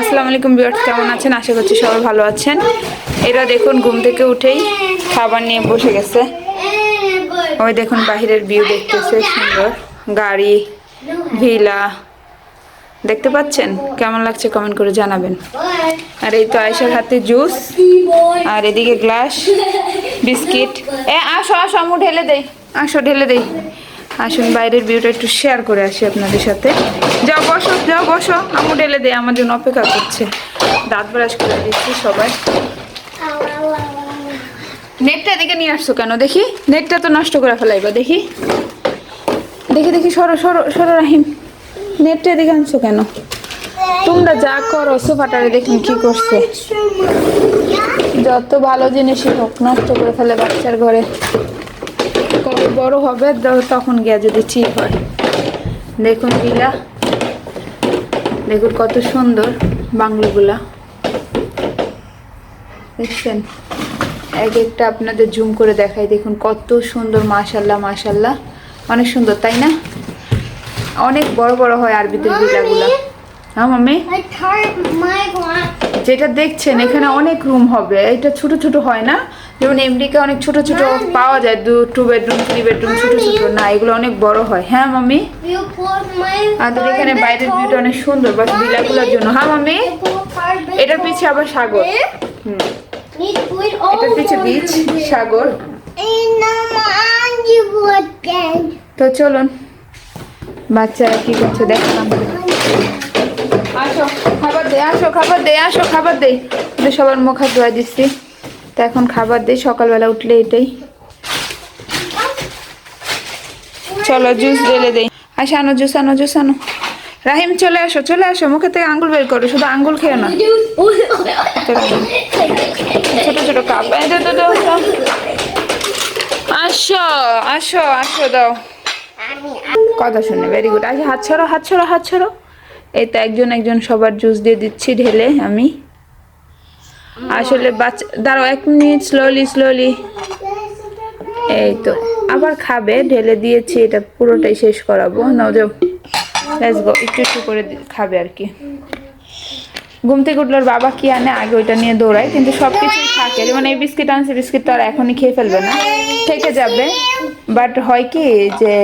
আসসালামু আলাইকুম বিয়ার্স কেমন আছেন? আশা করছি সবাই ভালো আছেন। এরা দেখুন ঘুম থেকে উঠেই খাবার নিয়ে বসে গেছে। ওই দেখুন বাহিরের ভিউ দেখতেছে, সুন্দর। গাড়ি, ভিলা। দেখতে পাচ্ছেন? কেমন লাগছে কমেন্ট করে জানাবেন। আর এই তো আয়সার হাতে জুস আর এদিকে গ্লাস বিস্কিট এ, আসো আসো আমু ঢেলে দেই। আসো, ঢেলে দেই। আসুন, বাইরের ভিউটা একটু শেয়ার করে আসি আপনাদের সাথে। যাও, বসো যাও, বসো। আমু ঢেলে দেয় আমার জন্য অপেক্ষা করছে। দাঁত ব্রাশ করে দিচ্ছি সবাই। নেটটা এদিকে নিয়ে আসছো কেন? দেখি। নেটটা তো নষ্ট করে ফেলাইবা দেখি। দেখি দেখি, সরো সরো সরো, রাহিম। নেটটা এদিকে আনছো কেন? তোমরা যা করো, সোফাটারে দেখুন কি করছে। যত ভালো জিনিসই হোক, নষ্ট করে ফেলে বাচ্চার ঘরে। কবে বড় হবে তখন গিয়া যদি ঠিক হয়। দেখুন বিলা দেখুন কত সুন্দর বাংলোগুলা। দেখছেন? এক একটা আপনাদের জুম করে দেখাই দেখুন কত সুন্দর মাশাল্লাহ মাশাল্লাহ। অনেক সুন্দর তাই না? অনেক বড় বড় হয় আরবিদের বিলাগুলা হ্যাঁ glass. যেটা দেখছেন এখানে অনেক রুম হবে। এটা ছোট ছোট হয় না? যেমন আমেরিকা অনেক ছোট ছোট পাওয়া যায় দু টু বেডরুম থ্রি বেডরুম ছোট ছোট না এগুলো অনেক বড় হয়। হ্যাঁ মামি আমাদের এখানে বাইরের ভিউটা অনেক সুন্দর বাট বিলাগুলোর জন্য। হ্যাঁ মামি এটার পিছে আবার সাগর। হুম। To put এটার পিছে বিচ সাগর। তো চলুন বাচ্চারা কি করছে দেখলাম আসো খাবার দে আসো খাবার দে আসো খাবার দে। সবার মুখ হাত ধোয়া দিচ্ছি। তো এখন খাবার দেই, সকালবেলা উঠলে এটাই। চলো জুস ঢেলে দেই। আসো আনো জুস আনো জুস আনো রাহিম, চলে আসো চলে আসো, মুখে থেকে আঙ্গুল বের করো, শুধু আঙ্গুল খেও না ছোট ছোট কাপ। আসো আসো আসো, দাও। কথা শুনে ভেরি গুড আচ্ছা হাত ছড়ো হাত ছড়ো হাত ছড়ো এই তো একজন একজন সবার জুস দিয়ে দিচ্ছি ঢেলে আমি। আসলে বাচ্চা দাঁড়াও এক মিনিট স্লোলি স্লোলি এই তো আবার খাবে ঢেলে দিয়েছি এটা পুরোটাই শেষ করাবো লেটস গো একটু একটু করে খাবে আর কি ঘুম থেকে উঠল ওর বাবা কি আনে আগে ওইটা নিয়ে দৌড়ায় কিন্তু সব কিছুই থাকে যেমন এই বিস্কিট আনছে বিস্কিট তো আর এখনই খেয়ে ফেলবে না থেকে যাবে বাট হয় কি যে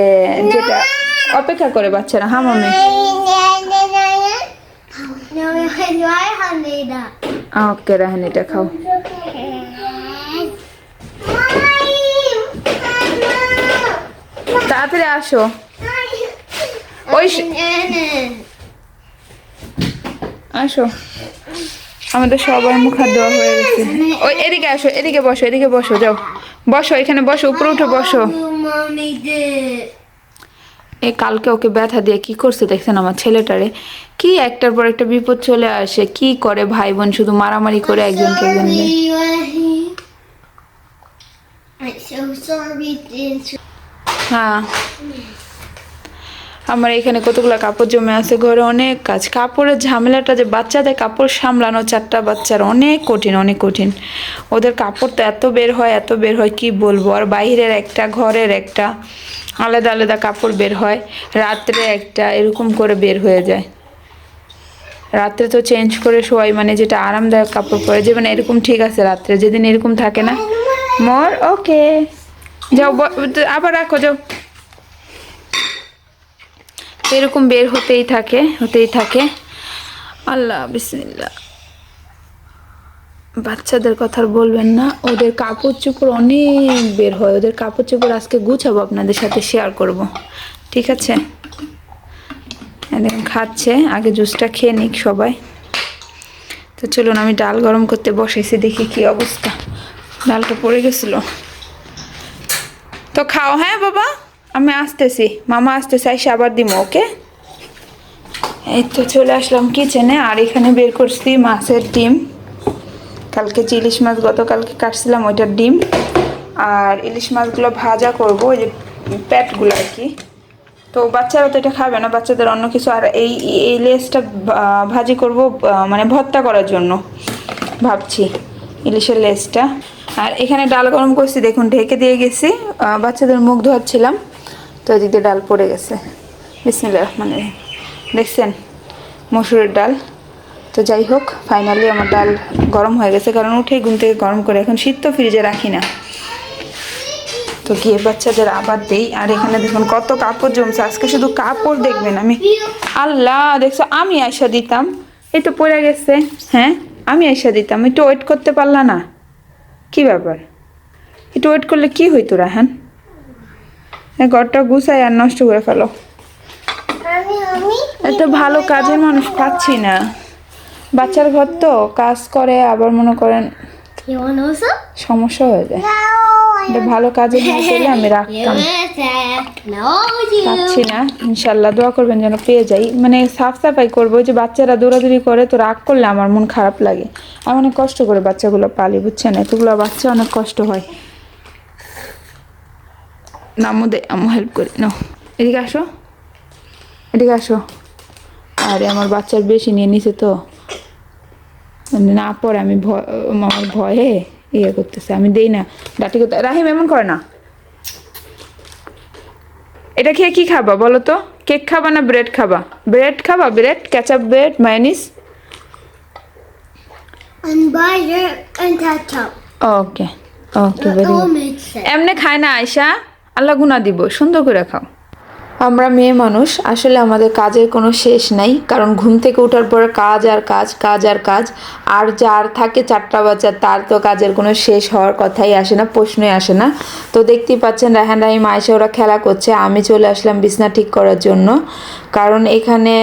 যেটা অপেক্ষা করে বাচ্চারা হ্যাঁ ওকে রাহেন খাও। তাড়াতাড়ি আসো। ওই আসো। আমাদের সবার মুখ হাত দেওয়া হয়ে গেছে। ওই এদিকে আসো, এদিকে বসো এদিকে বসো, যাও। বসো, এখানে বসো, উপরে উঠে বসো। Mommy did. এ, কালকে ওকে ব্যথা দিয়ে কি করছে দেখছেন আমার ছেলেটারে? কি একটার পর একটা বিপদ চলে আসে, কি করে ভাই বোন শুধু মারামারি করে একজনকে. হ্যাঁ। আমার এখানে কতগুলো কাপড় জমে আছে, ঘরে অনেক কাজ। কাপড়ের ঝামেলাটা যে বাচ্চাদের কাপড় সামলানো চারটা বাচ্চার অনেক কঠিন অনেক কঠিন। ওদের কাপড় তো এত বের হয়, এত বের হয়, কি বলব? আর বাইরের একটা, ঘরের একটা। আলাদা আলাদা কাপড় বের হয়। রাত্রে একটা এরকম করে বের হয়ে যায়। রাত্রে তো চেঞ্জ করে শোয়াই মানে যেটা আরামদায়ক কাপড় পরে, যে মানে এরকম ঠিক আছে রাত্রে, যেদিন এরকম থাকে না। মোর, ওকে। যাও আবার রাখো, যাও। এরকম বের হতেই থাকে হতেই থাকে। আল্লাহ বিসমিল্লা বাচ্চাদের কথা বলবেন না। ওদের কাপড় চোপড় অনেক বের হয়। ওদের কাপড় চোপড় আজকে গুছাবো আপনাদের সাথে শেয়ার করব। ঠিক আছে? একদম খাচ্ছে। আগে জুসটা খেয়ে নিক সবাই। তো চলুন, আমি ডাল গরম করতে বসেছি, দেখি কি অবস্থা। ডালটা পড়ে গেছিল। তো খাও হ্যাঁ বাবা? আমি আসতেছি। মামা আসতেছে এসে আবার দিমো, ওকে? এই তো চলে আসলাম কিচেনে আর এখানে বের করছি মাছের ডিম। কালকে যে ইলিশ মাছ গতকালকে কাটছিলাম ওইটার ডিম। আর ইলিশ মাছগুলো ভাজা করব, ওই যে প্যাটগুলো আর কি। তো বাচ্চারা তো এটা খাবে না, বাচ্চাদের অন্য কিছু। আর এই এই লেসটা ভাজি করব মানে ভর্তা করার জন্য, ভাবছি ইলিশের লেসটা। আর এখানে ডাল গরম করছি, দেখুন ঢেকে দিয়ে গেছি। বাচ্চাদের মুখ ধোয়াচ্ছিলাম, তো এদিক ডাল পড়ে গেছে। বিসমিল্লাহ রহমান রহিম। দেখছেন, মসুরের ডাল। তো যাই হোক ফাইনালি আমার ডাল গরম হয়ে গেছে কারণ উঠেই ঘুম থেকে গরম করে এখন শীত তো ফ্রিজে রাখি না। তো গিয়ে বাচ্চাদের আবার দেই আর এখানে দেখুন কত কাপড় জমছে আজকে শুধু কাপড় দেখবেন আমি। আল্লাহ দেখছ আমি আয়সা দিতাম। এই তো পড়ে গেছে হ্যাঁ আমি আয়সা দিতাম। একটু ওয়েট করতে পারলা না? কি ব্যাপার? একটু ওয়েট করলে কি হইতো রাহান? ঘরটা গুছাই আর নষ্ট করে ফেলো। এত ভালো কাজের মানুষ পাচ্ছি না। বাচ্চার ঘর তো কাজ করে আবার মনে করেন সমস্যা হয়ে যায়। এটা ভালো কাজে নিয়ে পেলে আমি রাখতাম. পাচ্ছি না ইনশাল্লাহ দোয়া করবেন যেন পেয়ে যাই। মানে সাফ সাফাই করব যে বাচ্চারা দৌড়াদৌড়ি করে তো রাগ করলে আমার মন খারাপ লাগে। আমি অনেক কষ্ট করে বাচ্চাগুলো পালি বুঝছেন? এতগুলো বাচ্চা অনেক কষ্ট হয়। নামও দে আমি হেল্প করি। নাও এদিকে আসো। এদিকে আসো। আরে আমার বাচ্চার বেশি নিয়ে নিছে তো। মানে না পরে আমি ভয় আমার ভয়ে ইয়ে করতেছে আমি দেই না ডাটি করতে রাহিম এমন করে না? এটা খেয়ে কি খাবা বলো তো? কেক খাবা না ব্রেড খাবা? ব্রেড খাবা? Bread ketchup bread mayonnaise. Okay okay. এমনি খায় না আয়সা আল্লাহ গুনা দিব সুন্দর করে খাও। আমরা মেয়ে মানুষ, আসলে আমাদের কাজের কোনো শেষ নাই, কারণ ঘুম থেকে ওঠার পর কাজ আর কাজ কাজ আর কাজ, আর যার থাকে চারটা বাচ্চা তার তো কাজের কোনো শেষ হওয়ার কথাই আসে না, প্রশ্নই আসে না। তো দেখতেই পাচ্ছেন, রাহান রাহিম আয়সা ওরা খেলা করছে, আমি চলে আসলাম বিছনা ঠিক করার জন্য। কারণ এখানে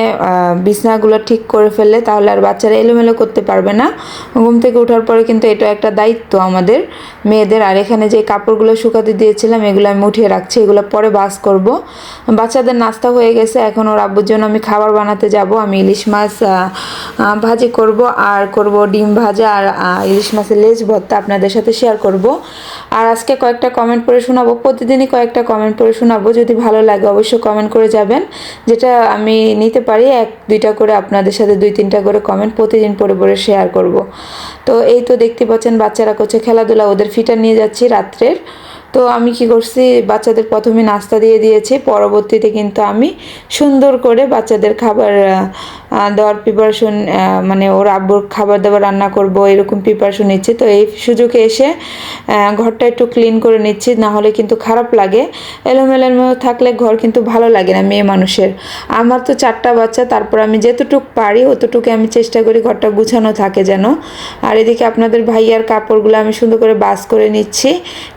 বিছনাগুলো ঠিক করে ফেললে তাহলে আর বাচ্চারা এলোমেলো করতে পারবে না। ঘুম থেকে ওঠার পরে কিন্তু এটা একটা দায়িত্ব আমাদের, মেয়েদের। আর এখানে যে কাপড়গুলো শুকাতে দিয়েছিলাম, এগুলো আমি উঠিয়ে রাখছি, এগুলো পরে বাস করব। বাচ্চাদের নাস্তা হয়ে গেছে, এখন ওর আব্বুর জন্য আমি খাবার বানাতে যাব। আমি ইলিশ মাছ ভাজি করব আর করব ডিম ভাজা আর ইলিশ মাছের লেজ ভর্তা আপনাদের সাথে শেয়ার করব। আর আজকে কয়েকটা কমেন্ট পড়ে শোনাবো, প্রতিদিনই কয়েকটা কমেন্ট পড়ে শোনাবো। যদি ভালো লাগে অবশ্যই কমেন্ট করে যাবেন, যেটা আমি নিতে পারি। এক, দুইটা করে আপনাদের সাথে দুই, তিনটা করে কমেন্ট প্রতিদিন পরে পরে শেয়ার করব। তো এই তো দেখতে পাচ্ছেন, বাচ্চারা করছে খেলাধুলা, ওদের ফিটার নিয়ে যাচ্ছি রাত্রের। তো আমি কি করছি, বাচ্চাদের প্রথমে নাস্তা দিয়ে দিয়েছি, পরবর্তীতে কিন্তু আমি সুন্দর করে বাচ্চাদের খাবার দেওয়ার প্রিপারেশন মানে ওর আব্বুর খাবার দাবার রান্না করব, এরকম প্রিপারেশন নিচ্ছি। তো এই সুযোগে এসে ঘরটা একটু ক্লিন করে নিচ্ছি, না হলে কিন্তু খারাপ লাগে। এলোমেলো থাকলে ঘর কিন্তু ভালো লাগে না মেয়ে মানুষের। আমার তো চারটা বাচ্চা, তারপর আমি যেতটুক পারি অতটুকু আমি চেষ্টা করি ঘরটা গুছানো থাকে যেন। আর এদিকে আপনাদের ভাইয়ার কাপড়গুলো আমি সুন্দর করে বাস করে নিচ্ছি,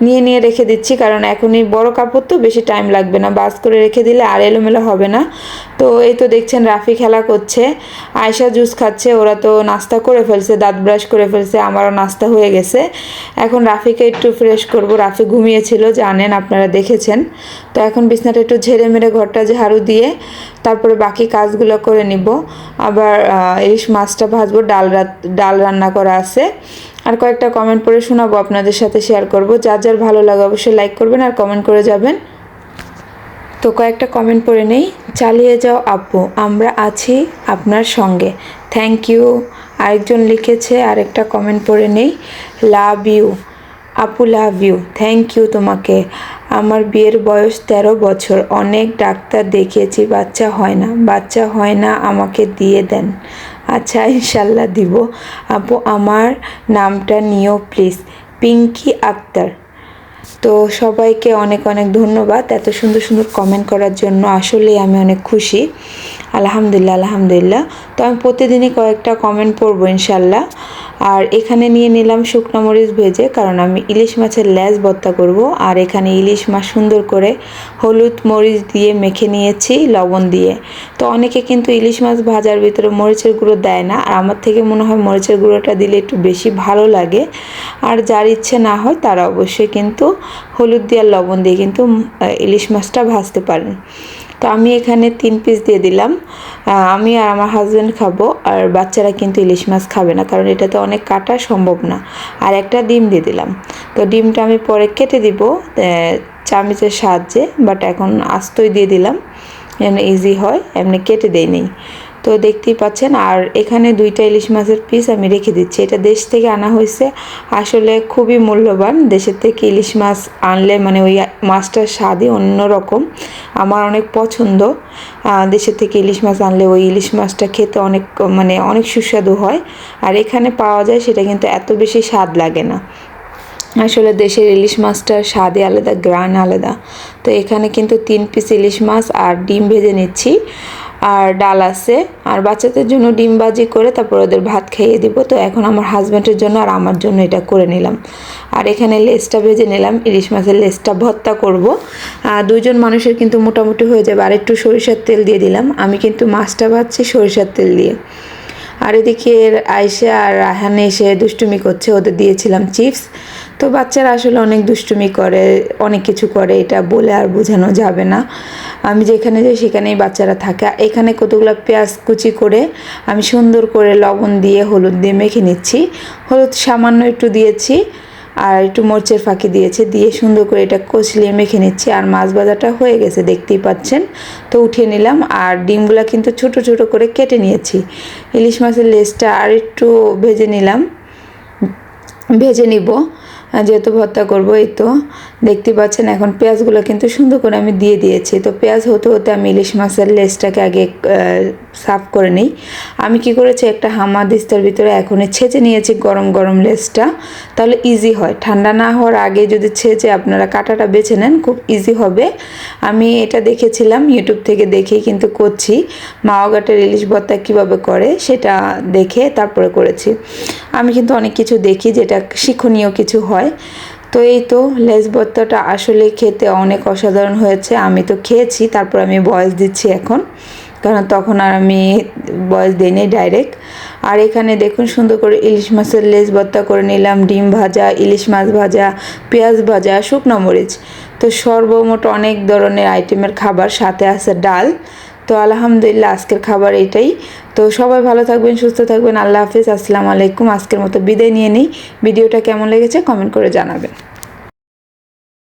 নিয়ে নিয়ে রেখে দিচ্ছি, কারণ এখনই বড় কাপড় তো বেশি টাইম লাগবে না। বাস করে রেখে দিলে আর এলোমেলো হবে না। তো এই তো দেখছেন রাফি খেলা করছে আয়সা জুস খাচ্ছে, ওরা তো নাস্তা করে ফেলছে, দাঁত ব্রাশ করে ফেলছে, আমারও নাস্তা হয়ে গেছে। এখন রাফিকে একটু ফ্রেশ করব, রাফি ঘুমিয়েছিল, জানেন আপনারা দেখেছেন। তো এখন বিছনাটা একটু ঝেড়ে মেরে ঘরটা ঝাড়ু দিয়ে তারপরে বাকি কাজগুলো করে নিব। আবার ইলিশ মাছটা ভাজবো, ডাল ডাল রান্না করা আছে। আর কয়েকটা কমেন্ট পড়ে শোনাবো আপনাদের সাথে শেয়ার করব। যার যার ভালো লাগে অবশ্যই লাইক করবেন আর কমেন্ট করে যাবেন। তো কয়েকটা কমেন্ট পড়ে নেই। চালিয়ে যাও আপু আমরা আছি আপনার সঙ্গে। থ্যাংক ইউ আরেকজন লিখেছে, আরেকটা কমেন্ট পড়ে নেই। লাভ ইউ আপু লাভ ইউ থ্যাংক ইউ তোমাকে। আমার বিয়ের বয়স তেরো বছর। অনেক ডাক্তার দেখিয়েছি, বাচ্চা হয় না। বাচ্চা হয় না, আমাকে দিয়ে দেন। আচ্ছা ইনশাল্লাহ দিব। আপু, আমার নামটা নিও, প্লিজ। পিঙ্কি আক্তার। তো সবাইকে অনেক অনেক ধন্যবাদ এত সুন্দর সুন্দর কমেন্ট করার জন্য। আসলেই আমি অনেক খুশি। আলহামদুলিল্লাহ আলহামদুলিল্লাহ। তো আমি প্রতিদিনই কয়েকটা কমেন্ট পড়ব ইনশাল্লাহ আর এখানে নিয়ে নিলাম শুকনো মরিচ ভেজে, কারণ আমি ইলিশ মাছের ল্যাজ ভর্তা করব। আর এখানে ইলিশ মাছ সুন্দর করে হলুদ মরিচ দিয়ে মেখে নিয়েছি, লবণ দিয়ে। তো অনেকে কিন্তু ইলিশ মাছ ভাজার ভিতরে মরিচের গুঁড়ো দেয় না। আর আমার থেকে মনে হয় মরিচের গুঁড়োটা দিলে একটু বেশি ভালো লাগে। আর যার ইচ্ছে না হয় তারা অবশ্যই কিন্তু হলুদ দিয়ে আর লবণ দিয়ে কিন্তু ইলিশ মাছটা ভাজতে পারেন। তো আমি এখানে তিন পিস দিয়ে দিলাম। আমি আর আমার হাজব্যান্ড খাব আর বাচ্চারা কিন্তু ইলিশ মাছ খাবে না, কারণ এটাতে অনেক কাটা সম্ভব না। আর একটা ডিম দিয়ে দিলাম। তো ডিমটা আমি পরে কেটে দিব চামচের সাহায্যে বাট এখন আস্তই দিয়ে দিলাম। ইজি হয়, এমনি কেটে দেই নেই। তো দেখতেই পাচ্ছেন, আর এখানে দুইটা ইলিশ মাছের পিস আমি রেখে দিচ্ছি। এটা দেশ থেকে আনা হয়েছে, আসলে খুবই মূল্যবান। দেশের থেকে ইলিশ মাছ আনলে মানে ওই মাছটার স্বাদই অন্যরকম। আমার অনেক পছন্দ। দেশের থেকে ইলিশ মাছ আনলে ওই ইলিশ মাছটা খেতে অনেক মানে অনেক সুস্বাদু হয়। আর এখানে পাওয়া যায় সেটা কিন্তু এত বেশি স্বাদ লাগে না। আসলে দেশের ইলিশ মাছটার স্বাদই আলাদা, গ্রান আলাদা। তো এখানে কিন্তু তিন পিস ইলিশ মাছ আর ডিম ভেজে নিচ্ছি। আর ডাল আছে। আর বাচ্চাদের জন্য ডিম ভাজি করে তারপর ওদের ভাত খাইয়ে দিব। তো এখন আমার হাজব্যান্ডের জন্য আর আমার জন্য এটা করে নিলাম। আর এখানে লেসটা ভেজে নিলাম। ইলিশ মাছের লেসটা ভর্তা করব। আর দুইজন মানুষের কিন্তু মোটামুটি হয়ে যাবে। আর একটু সরিষার তেল দিয়ে দিলাম। আমি কিন্তু মাছটা ভাজছি সরিষার তেল দিয়ে। আর এদিকে আয়সা আর রাহানে এসে দুষ্টুমি করছে। ওদের দিয়েছিলাম চিপস। তো বাচ্চারা আসলে অনেক দুষ্টুমি করে, অনেক কিছু করে। এটা বলে আর বোঝানো যাবে না। আমি যেখানে যাই সেখানেই বাচ্চারা থাকে। এখানে কতগুলো পেঁয়াজ কুচি করে আমি সুন্দর করে লবণ দিয়ে হলুদ দিয়ে মেখে নিচ্ছি। হলুদ সামান্য একটু দিয়েছি আর একটু মরচের ফাঁকি দিয়েছে। দিয়ে সুন্দর করে এটা কচলিয়ে মেখে নিচ্ছি। আর মাছ ভাজাটা হয়ে গেছে, দেখতেই পাচ্ছেন। তো উঠিয়ে নিলাম। আর ডিমগুলা কিন্তু ছোট ছোট করে কেটে নিয়েছি। ইলিশ মাছের লেজটা আর একটু ভেজে নিলাম। ভেজে নিব। যেহেতু ভর্তা করব এই তো দেখতে পাচ্ছেন এখন পেঁয়াজগুলো কিন্তু সুন্দর করে আমি দিয়ে দিয়েছি। তো পেঁয়াজ হতে হতে আমি ইলিশ মাছের লেসটাকে আগে সাফ করে নিই। আমি কি করেছি? একটা হামা দিস্তার ভিতরে এখনই ছেঁচে নিয়েছি গরম গরম লেসটা। তাহলে ইজি হয়। ঠান্ডা না হওয়ার আগে যদি ছেঁচে আপনারা কাটাটা বেছে নেন, খুব ইজি হবে। আমি এটা দেখেছিলাম ইউটিউব থেকে দেখেই কিন্তু করছি। মাওয়াঘাটের ইলিশ ভর্তা কীভাবে করে সেটা দেখে তারপরে করেছি। আমি কিন্তু অনেক কিছু দেখি যেটা শিক্ষণীয় কিছু হয়। তো এই তো লেস ভর্তাটা আসলে খেতে অনেক অসাধারণ হয়েছে। আমি তো খেয়েছি, তারপর আমি বয়স দিচ্ছি এখন। কারণ তখন আর আমি বয়স দিইনি ডাইরেক্ট আর এখানে দেখুন সুন্দর করে ইলিশ মাছের লেস ভর্তা করে নিলাম, ডিম ভাজা, ইলিশ মাছ ভাজা, পেঁয়াজ ভাজা, শুকনো মরিচ। তো সর্বমোট অনেক ধরনের আইটেমের খাবার সাথে আছে ডাল। তো আলহামদুলিল্লাহ আজকের খাবার এটাই। তো সবাই ভালো থাকবেন, সুস্থ থাকবেন। আল্লাহ হাফিজ। আসসালামু আলাইকুম। আজকের মতো বিদায় নিয়ে নিই। ভিডিওটা কেমন লেগেছে কমেন্ট করে জানাবেন।